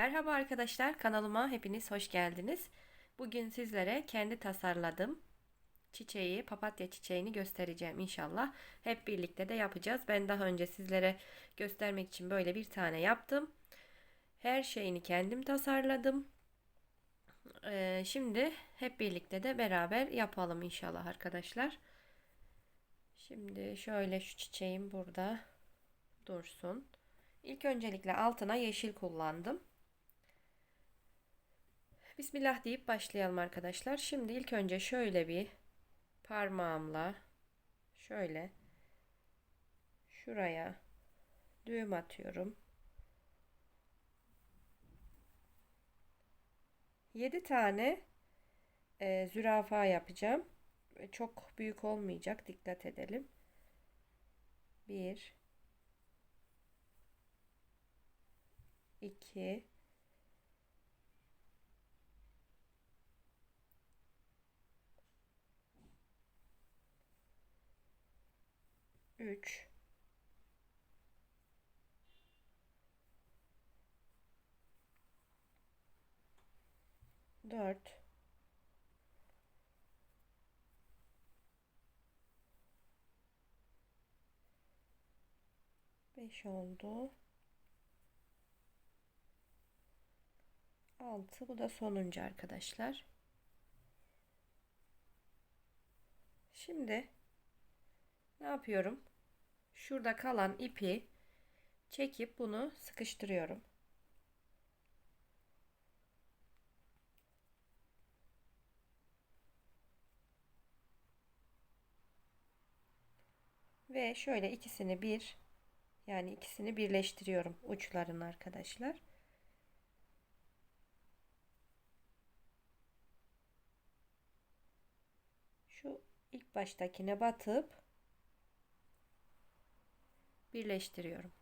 Merhaba arkadaşlar kanalıma hepiniz hoş geldiniz. Bugün sizlere kendi tasarladığım çiçeği, papatya çiçeğini göstereceğim inşallah. Hep birlikte de yapacağız. Ben daha önce sizlere göstermek için böyle bir tane yaptım. Her şeyini kendim tasarladım. Ee, şimdi hep birlikte de beraber yapalım inşallah arkadaşlar. Şimdi şöyle şu çiçeğim burada dursun. İlk öncelikle altına yeşil kullandım. Bismillah deyip başlayalım arkadaşlar. Şimdi ilk önce şöyle bir parmağımla şöyle şuraya düğüm atıyorum. 7 tane e, zürafa yapacağım. Çok büyük olmayacak. Dikkat edelim. 1 2 3 4 5 oldu. 6 bu da sonuncu arkadaşlar. Şimdi ne yapıyorum? Şurada kalan ipi çekip bunu sıkıştırıyorum. Ve şöyle ikisini bir yani ikisini birleştiriyorum uçlarını arkadaşlar. Şu ilk baştakine batıp birleştiriyorum.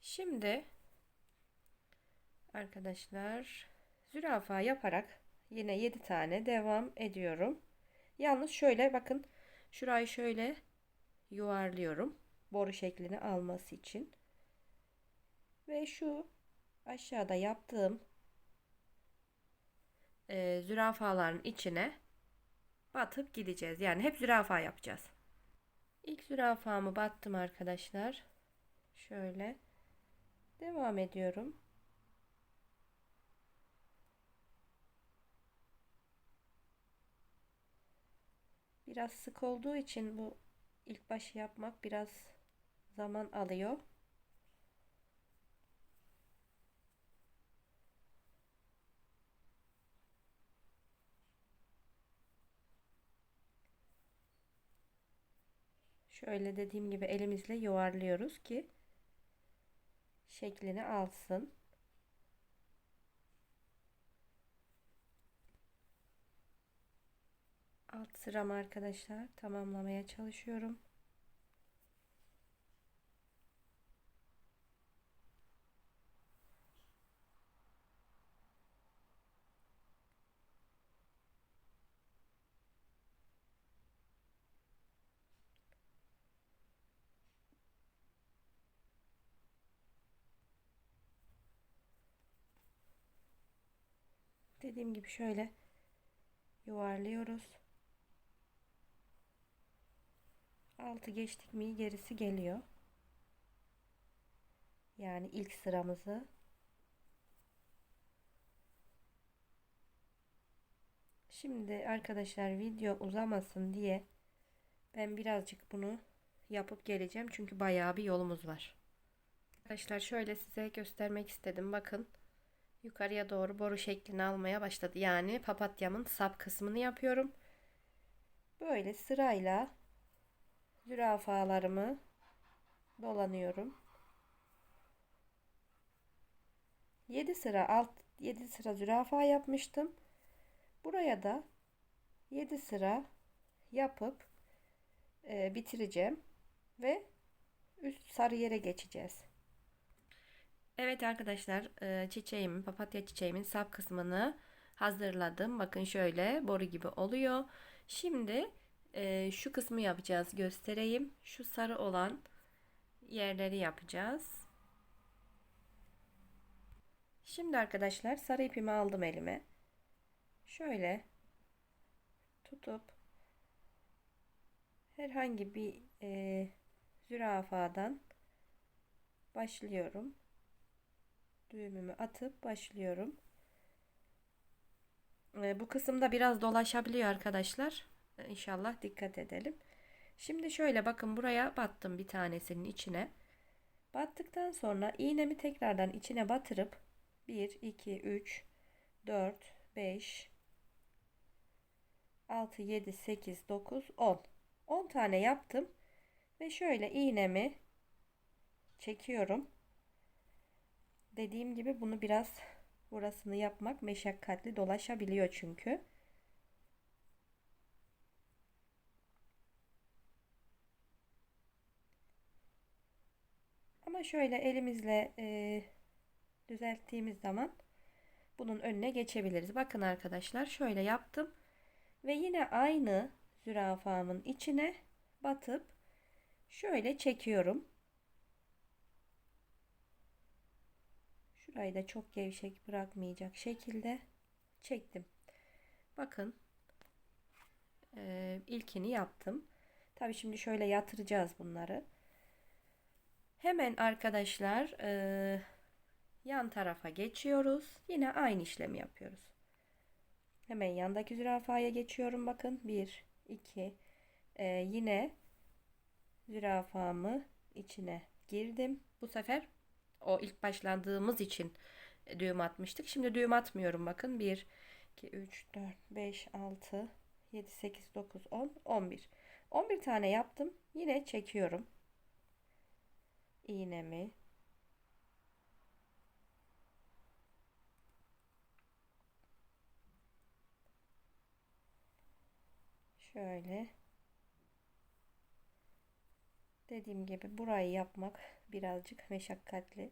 Şimdi arkadaşlar zürafa yaparak yine 7 tane devam ediyorum. Yalnız şöyle bakın şurayı şöyle yuvarlıyorum. Boru şeklini alması için. Ve şu aşağıda yaptığım e, zürafaların içine batıp gideceğiz. Yani hep zürafa yapacağız. İlk zürafamı battım arkadaşlar. Şöyle devam ediyorum. Biraz sık olduğu için bu ilk başı yapmak biraz zaman alıyor. Şöyle dediğim gibi elimizle yuvarlıyoruz ki şeklini alsın. Alt sıramı arkadaşlar tamamlamaya çalışıyorum. Dediğim gibi şöyle yuvarlıyoruz. Altı geçtik mi gerisi geliyor. Yani ilk sıramızı Şimdi arkadaşlar video uzamasın diye ben birazcık bunu yapıp geleceğim. Çünkü bayağı bir yolumuz var. Arkadaşlar şöyle size göstermek istedim. Bakın yukarıya doğru boru şeklini almaya başladı. Yani papatyamın sap kısmını yapıyorum. Böyle sırayla zürafalarımı dolanıyorum. 7 sıra alt 7 sıra zürafa yapmıştım. Buraya da 7 sıra yapıp e, bitireceğim ve üst sarı yere geçeceğiz. Evet arkadaşlar e, çiçeğimin papatya çiçeğimin sap kısmını hazırladım. Bakın şöyle boru gibi oluyor. Şimdi Ee, şu kısmı yapacağız göstereyim. Şu sarı olan yerleri yapacağız. Şimdi arkadaşlar sarı ipimi aldım elime. Şöyle tutup herhangi bir e, zürafadan başlıyorum. Düğümümü atıp başlıyorum. E, bu kısımda biraz dolaşabiliyor arkadaşlar. E, İnşallah dikkat edelim. Şimdi şöyle bakın buraya battım bir tanesinin içine. Battıktan sonra iğnemi tekrardan içine batırıp 1, 2, 3, 4, 5, 6, 7, 8, 9, 10. 10 tane yaptım. Ve şöyle iğnemi çekiyorum. Dediğim gibi bunu biraz burasını yapmak meşakkatli dolaşabiliyor çünkü. Ama şöyle elimizle e, düzelttiğimiz zaman bunun önüne geçebiliriz. Bakın arkadaşlar şöyle yaptım. Ve yine aynı zürafamın içine batıp şöyle çekiyorum. Şurayı da çok gevşek bırakmayacak şekilde çektim. Bakın e, ilkini yaptım. Tabi şimdi şöyle yatıracağız bunları. Hemen arkadaşlar e, yan tarafa geçiyoruz. Yine aynı işlemi yapıyoruz. Hemen yandaki zürafaya geçiyorum. Bakın 1, 2, e, yine zürafamı içine girdim. Bu sefer o ilk başlandığımız için düğüm atmıştık. Şimdi düğüm atmıyorum. Bakın 1, 2, 3, 4, 5, 6, 7, 8, 9, 10, 11. 11 tane yaptım. Yine çekiyorum. iğnemi Şöyle. Dediğim gibi burayı yapmak birazcık meşakkatli.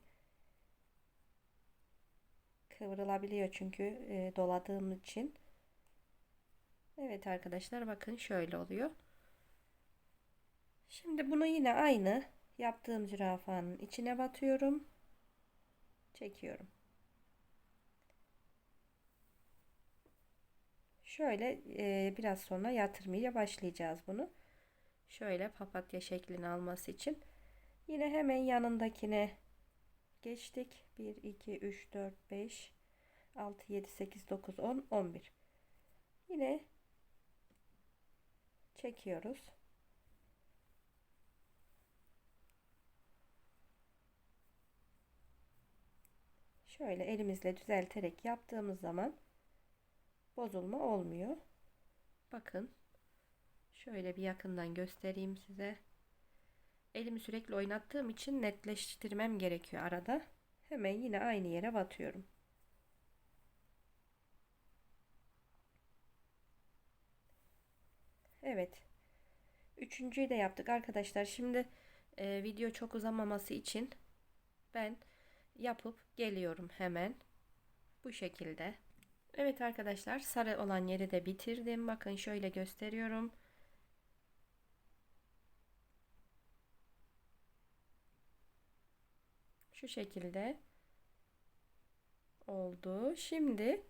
Kıvrılabiliyor çünkü e, doladığım için. Evet arkadaşlar bakın şöyle oluyor. Şimdi bunu yine aynı yaptığım zürafanın içine batıyorum. Çekiyorum. Şöyle e, biraz sonra yatırmaya başlayacağız bunu. Şöyle papatya şeklini alması için. Yine hemen yanındakine geçtik. 1, 2, 3, 4, 5, 6, 7, 8, 9, 10, 11. Yine çekiyoruz. Şöyle elimizle düzelterek yaptığımız zaman bozulma olmuyor. Bakın. Şöyle bir yakından göstereyim size. Elimi sürekli oynattığım için netleştirmem gerekiyor arada. Hemen yine aynı yere batıyorum. Evet. Üçüncüyü de yaptık arkadaşlar. Şimdi e, video çok uzamaması için ben yapıp geliyorum hemen. Bu şekilde. Evet arkadaşlar sarı olan yeri de bitirdim. Bakın şöyle gösteriyorum. Şu şekilde oldu. Şimdi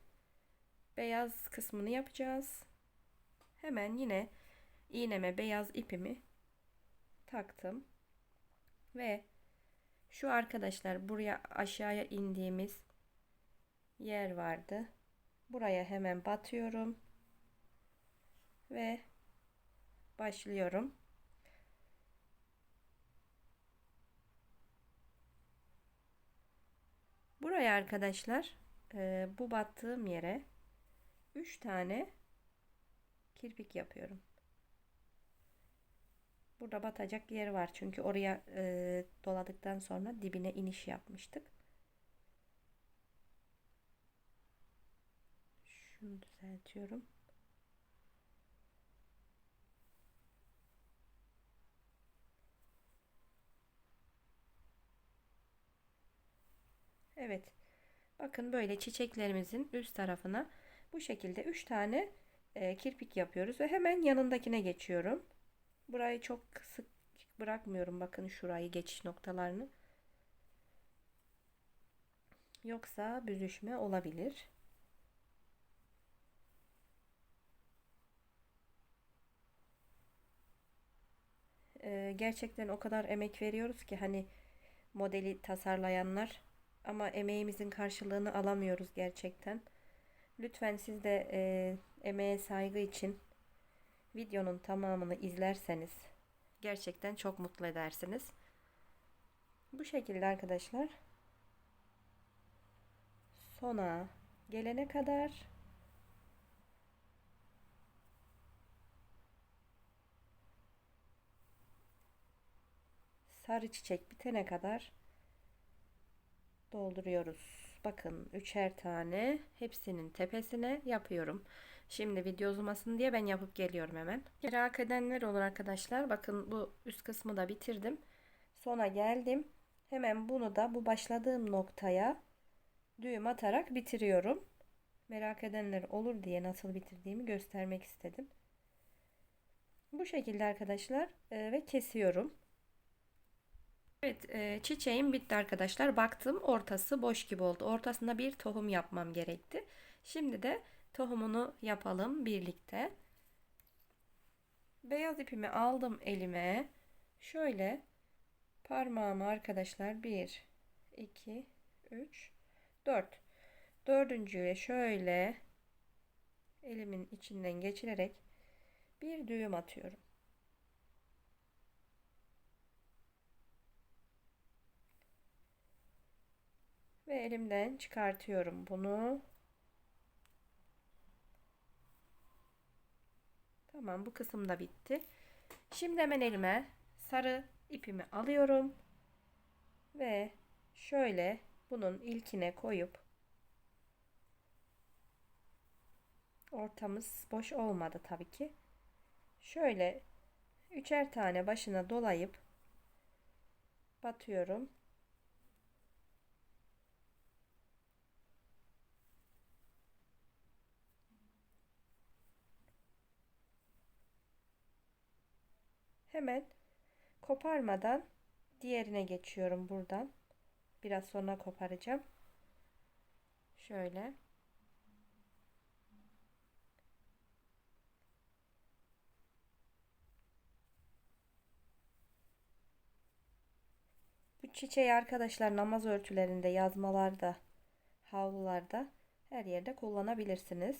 beyaz kısmını yapacağız. Hemen yine iğneme beyaz ipimi taktım. Ve şu arkadaşlar buraya aşağıya indiğimiz yer vardı. Buraya hemen batıyorum. Ve başlıyorum. Buraya arkadaşlar e, bu battığım yere 3 tane kirpik yapıyorum. Burada batacak yer var çünkü oraya e, doladıktan sonra dibine iniş yapmıştık. Şunu düzeltiyorum. Evet. Bakın böyle çiçeklerimizin üst tarafına bu şekilde 3 tane e, kirpik yapıyoruz ve hemen yanındakine geçiyorum. Burayı çok sık bırakmıyorum. Bakın şurayı geçiş noktalarını. Yoksa büzüşme olabilir. Ee, gerçekten o kadar emek veriyoruz ki hani modeli tasarlayanlar ama emeğimizin karşılığını alamıyoruz gerçekten. Lütfen siz de e, emeğe saygı için videonun tamamını izlerseniz gerçekten çok mutlu edersiniz. Bu şekilde arkadaşlar sona gelene kadar sarı çiçek bitene kadar dolduruyoruz. Bakın üçer tane hepsinin tepesine yapıyorum. Şimdi video uzamasın diye ben yapıp geliyorum hemen. Merak edenler olur arkadaşlar. Bakın bu üst kısmı da bitirdim. Sona geldim. Hemen bunu da bu başladığım noktaya düğüm atarak bitiriyorum. Merak edenler olur diye nasıl bitirdiğimi göstermek istedim. Bu şekilde arkadaşlar e, ve kesiyorum. Evet e, çiçeğim bitti arkadaşlar. Baktım ortası boş gibi oldu. Ortasında bir tohum yapmam gerekti. Şimdi de tohumunu yapalım birlikte. Beyaz ipimi aldım elime. Şöyle parmağımı arkadaşlar 1, 2, 3, 4. Dördüncüye şöyle elimin içinden geçirerek bir düğüm atıyorum. Ve elimden çıkartıyorum bunu. Tamam bu kısım da bitti. Şimdi hemen elime sarı ipimi alıyorum. Ve şöyle bunun ilkine koyup ortamız boş olmadı tabii ki. Şöyle üçer tane başına dolayıp batıyorum. Hemen koparmadan diğerine geçiyorum buradan. Biraz sonra koparacağım. Şöyle. Bu çiçeği arkadaşlar namaz örtülerinde, yazmalarda, havlularda her yerde kullanabilirsiniz.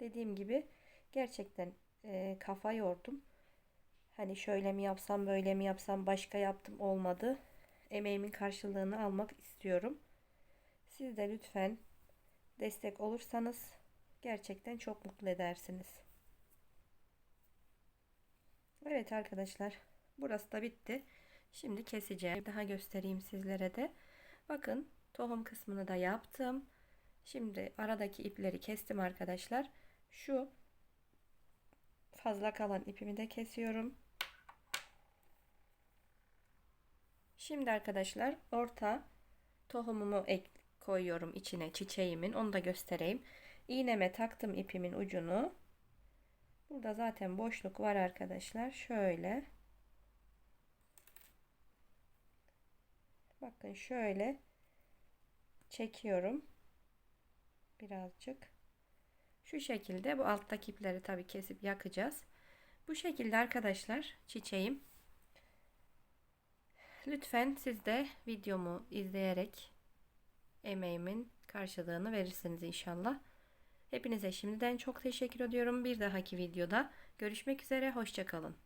Dediğim gibi gerçekten e, kafa yordum. Hani şöyle mi yapsam, böyle mi yapsam, başka yaptım olmadı. Emeğimin karşılığını almak istiyorum. Siz de lütfen destek olursanız gerçekten çok mutlu edersiniz. Evet arkadaşlar, burası da bitti. Şimdi keseceğim. Daha göstereyim sizlere de. Bakın tohum kısmını da yaptım. Şimdi aradaki ipleri kestim arkadaşlar. Şu fazla kalan ipimi de kesiyorum. Şimdi arkadaşlar orta tohumumu ek koyuyorum içine çiçeğimin. Onu da göstereyim. İğneme taktım ipimin ucunu. Burada zaten boşluk var arkadaşlar. Şöyle. Bakın şöyle çekiyorum. Birazcık. Şu şekilde bu alttaki ipleri tabii kesip yakacağız. Bu şekilde arkadaşlar çiçeğim. Lütfen siz de videomu izleyerek emeğimin karşılığını verirsiniz inşallah. Hepinize şimdiden çok teşekkür ediyorum. Bir dahaki videoda görüşmek üzere. Hoşçakalın.